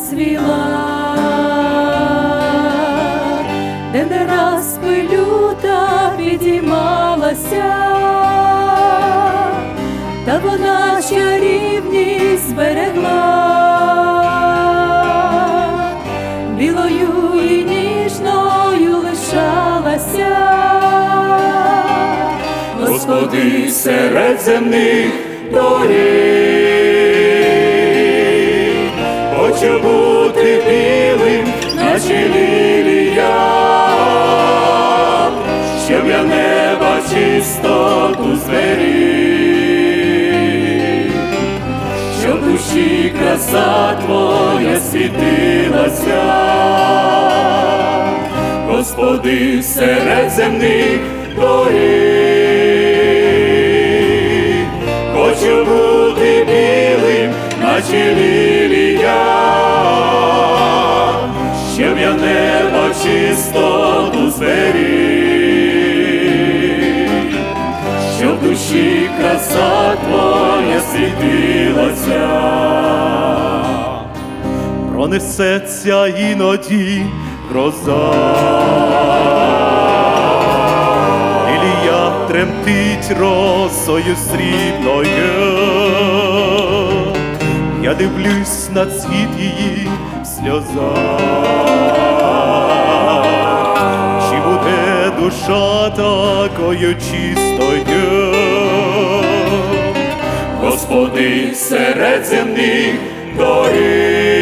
розцвіла, де не раз пилюта підіймалася, та вона чарівність зберегла, білою і ніжною лишалася. Господи, серед земних чистоту зберіг, щоб душі краса Твоя світилася. Господи, серед земних доріг, хочу бути білим, наче лілія, щоб я небо чистоту Пронесеться іноді гроза. Ілія тремтить росою срібною. Я дивлюсь на цвіт її в сльозах. Чи буде душа такою чистою? Господи, серед земних доріг,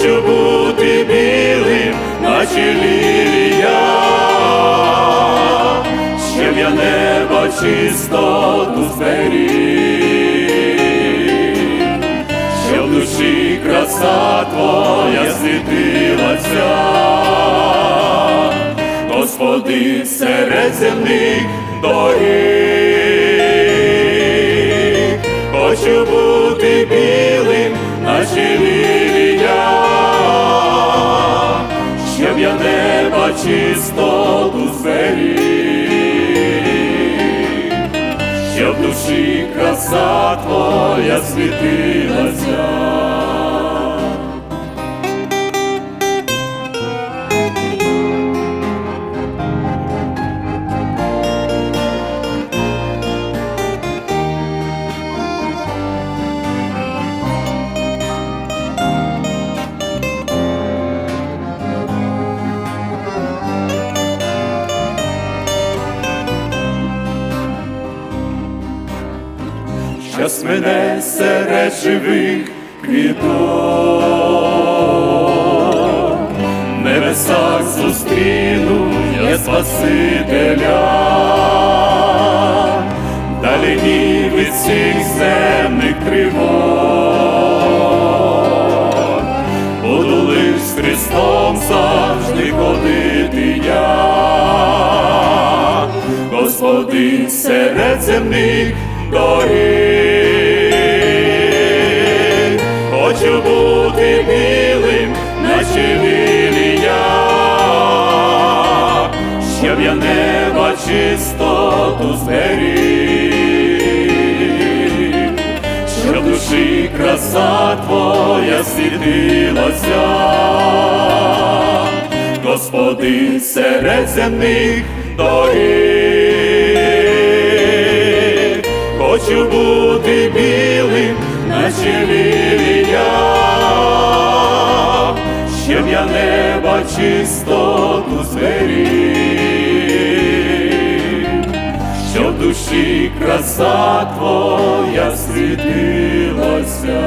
хочу бути білим, наче лілія, щоб я небо чистоту зберіг, щоб в душі краса Твоя світилася. Господи, серед земних доріг, хочу бути білим, чистоту зберіг, щоб душі краса Твоя світилася. Щас мене серед живих квіток, в небесах зустріну я Спасителя, далині від всіх земних тривог, буду лиш з Христом завжди ходити я. Господи, серед земних доріг, бути білим, наче лілія, щоб я неба чистоту зберіг, щоб душі краса Твоя світилася. Господи, серед земних доріг, хочу бути білим, наче лілія, я неба чистоту зберіг, що в душі краса Твоя світилася.